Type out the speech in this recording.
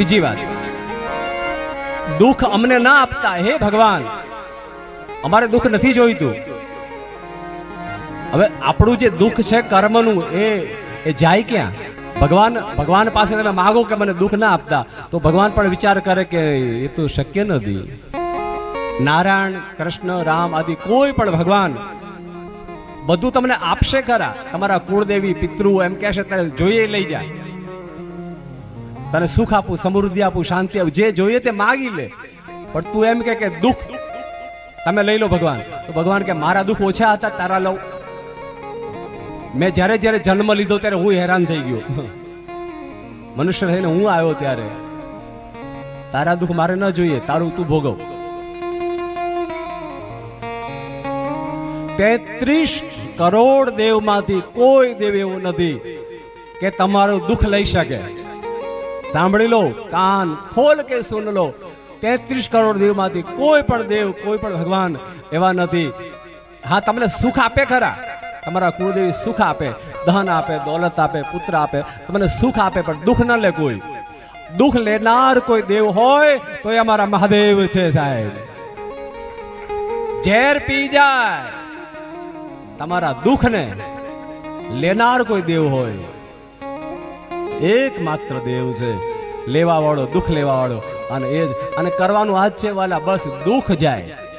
બીજી વાત. દુઃખ અમને ના આપતા, હે ભગવાન? અમારે દુઃખ નથી જોઈતું. હવે આપણું જે દુઃખ છે કર્મનું, એ એ જાય ક્યાં? ભગવાન ભગવાન પાસે તમે માગો કે મને દુઃખ ના આપતા, તો ભગવાન પણ વિચાર કરે કે એ તો શક્ય નથી. નારાયણ, કૃષ્ણ, રામ આદિ કોઈ પણ ભગવાન, બધું તમને આપશે ખરા. તમારા કુળદેવી, પિતૃ એમ કહેશે ત્યારે જોઈએ લઈ જાય તને સુખ આપું, સમૃદ્ધિ આપું, શાંતિ આપું, જે જોઈએ તે માગી લે. પણ તું એમ કે દુઃખ, તમે લઈ લો ભગવાન. તો ભગવાન કે, મારા દુઃખ ઓછા હતા, તારા લઉં. મેં જ્યારે જ્યારે જન્મ લીધો ત્યારે હું હેરાન થઈ ગયો. મનુષ્ય થઈને હું આવ્યો ત્યારે. તારા દુઃખ મારે ન જોઈએ, તારું તું ભોગવ. તેત્રીસ કરોડ દેવમાંથી કોઈ દેવ એવું નથી કે તમારું દુઃખ લઈ શકે. સાંભળી લો, કાન ખોલ કે સુન લો. તેત્રીસ કરોડ દેવમાંથી કોઈ પણ દેવ, કોઈ પણ ભગવાન એવા નથી. હા, તમને સુખ આપે ખરા? તમારા કુળદેવી સુખ આપે, ધન આપે, દોલત આપે, પુત્ર આપે. તમને સુખ આપે, પણ દુઃખ ન લે કોઈ. દુઃખ લેનાર કોઈ દેવ હોય તો એ અમારા મહાદેવ છે સાહેબ. ઝેર પી જાય. તમારા દુઃખને લેનાર કોઈ દેવ હોય. એકમાત્ર દેવ છે. લેવા વાળો દુઃખ લેવા વાળો અને એ જ અને કરવાનું આજ છે વાલા, બસ દુઃખ જાય.